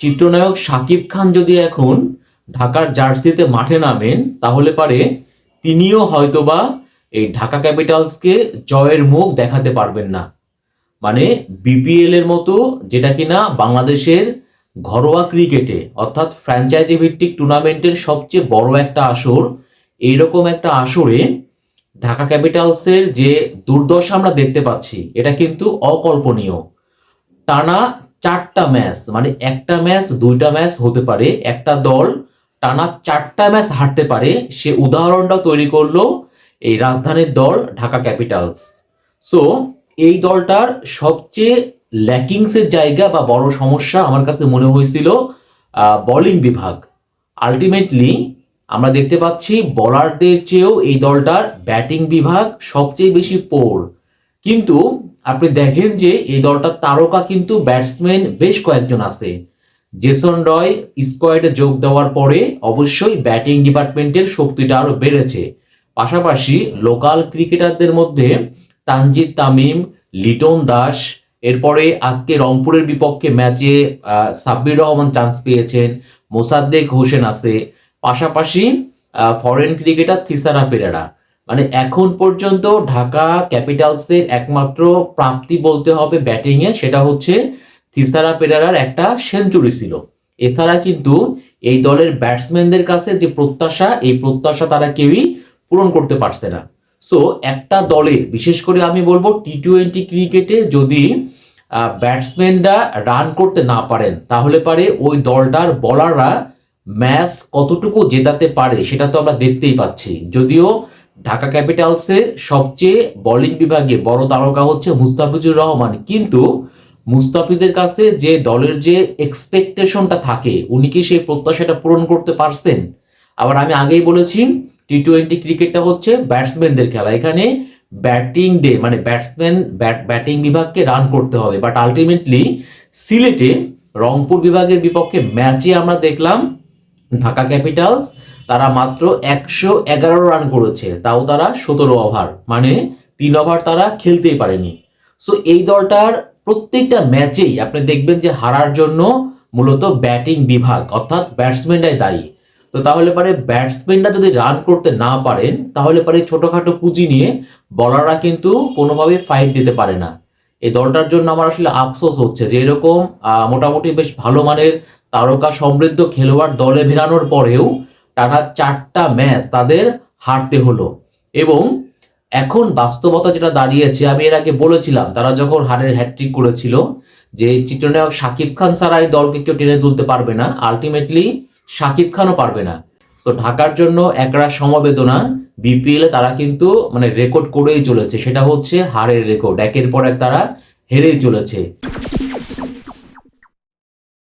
চিত্রনায়ক শাকিব খান যদি এখন ঢাকার জার্সিতে মাঠে নামেন, তাহলে পারে তিনিও হয়তোবা এই ঢাকা ক্যাপিটালসকে জয়ের মুখ দেখাতে পারবেন না। মানে বিপিএল এর মতো যেটা কিনা বাংলাদেশের ঘরোয়া ক্রিকেটে, অর্থাৎ ফ্র্যাঞ্চাইজি ভিত্তিক টুর্নামেন্টের সবচেয়ে বড় একটা আসর, এইরকম একটা আসরে ঢাকা ক্যাপিটালসের যে দুর্দশা আমরা দেখতে পাচ্ছি, এটা কিন্তু অকল্পনীয়। টানা চারটা ম্যাচ মানে একটা ম্যাচ, দুইটা ম্যাচ হতে পারে, একটা দল টানা চারটা ম্যাচ হারতে পারে, সে উদাহরণটা তৈরি করল এই রাজধানীর দল ঢাকা ক্যাপিটালস। সো এই দলটার সবচেয়ে ল্যাকিংসের জায়গা বা বড় সমস্যা আমার কাছে মনে হয়েছিল বোলিং বিভাগ। আলটিমেটলি আমরা দেখতে পাচ্ছি বলারদের চেয়েও এই দলটার ব্যাটিং বিভাগ সবচেয়ে বেশি পোর কিন্তু আপনি দেখেন যে এই দলটার তারকা কিন্তু ব্যাটসম্যান বেশ কয়েকজন আছে। জেসন রয় স্কোয়াডে যোগ দেওয়ার পরে অবশ্যই ব্যাটিং ডিপার্টমেন্টের শক্তিটা আরও বেড়েছে। পাশাপাশি লোকাল ক্রিকেটারদের মধ্যে তানজিদ তামিম, লিটন দাস, এরপরে আজকে রংপুরের বিপক্ষে ম্যাচে সাব্বির রহমান চান্স পেয়েছেন, মোসাদ্দেক হোসেন আছে। পাশাপাশি ফরেন ক্রিকেটার থিসারা পেরেরা। মানে এখন পর্যন্ত ঢাকা ক্যাপিটালসের একমাত্র প্রাপ্তি বলতে হবে ব্যাটিংয়ে, সেটা হচ্ছে থিসারা পেরেরার একটা সেঞ্চুরি ছিল। এছাড়া কিন্তু এই দলের ব্যাটসম্যানদের কাছে যে প্রত্যাশা, এই প্রত্যাশা তারা কেউই পূরণ করতে পারছে না। সো একটা দলের, বিশেষ করে আমি বলব টি টোয়েন্টি ক্রিকেটে যদি ব্যাটসম্যানরা রান করতে না পারেন, তাহলে পারে ওই দলটার বলাররা ম্যাচ কতটুকু জেতাতে পারে, সেটা তো আমরা দেখতেই পাচ্ছি। যদিও ঢাকা ক্যাপিটালসের সবচেয়ে বোলিং বিভাগে বড় তারকা হচ্ছে মুস্তাফিজুর রহমান। কিন্তু মুস্তাফিজের কাছে যে দলের যে এক্সপেকটেশনটা থাকে, উনি কি সেই প্রত্যাশাটা পূরণ করতে পারছেন? আবার আমি আগেই বলেছি টি টোয়েন্টি ক্রিকেটটা হচ্ছে ব্যাটসম্যানদের খেলা। এখানে ব্যাটিং ডে মানে ব্যাটসম্যান ব্যাটিং বিভাগকে রান করতে হবে। বাট আলটিমেটলি সিলেটে রংপুর বিভাগের বিপক্ষে ম্যাচে আমরা দেখলাম ঢাকা ক্যাপিটালস তারা মাত্র একশো এগারো রান করেছে, তাও তারা সতেরো ওভার মানে তিন ওভার তারা খেলতেই পারেনি। সো এই দলটার প্রত্যেকটা ম্যাচেই আপনি দেখবেন যে হারার জন্য মূলত ব্যাটিং বিভাগ, অর্থাৎ ব্যাটসম্যানরাই দায়ী। তো তাহলে পারে ব্যাটসম্যানরা যদি রান করতে না পারেন, তাহলে পারে ছোটখাটো পুঁজি নিয়ে বলাররা কিন্তু কোনোভাবে ফাইট দিতে পারে না। এই দলটার জন্য আমার আসলে আফসোস হচ্ছে যে এরকম মোটামুটি বেশ ভালো মানের তারকা সমৃদ্ধ খেলোয়াড় দলে ভেরানোর পরেও টানা চারটা ম্যাচ তাদের হারতে হলো। এবং এখন বাস্তবতা যেটা দাঁড়িয়েছে, আমি এর আগে বলেছিলাম, তারা যখন হারের হ্যাট্রিক করেছিল, যে চিত্রনায়ক শাকিব খান ছাড়া এই দলকে কেউ টেনে তুলতে পারবে না আলটিমেটলি শাকিব খানও পারবে না। তো ঢাকার জন্য একরা সমবেদনা বিপিএল তারা কিন্তু মানে রেকর্ড করেই চলেছে। সেটা হচ্ছে হারের রেকর্ড একের পর এক তারা হেরেই চলেছে।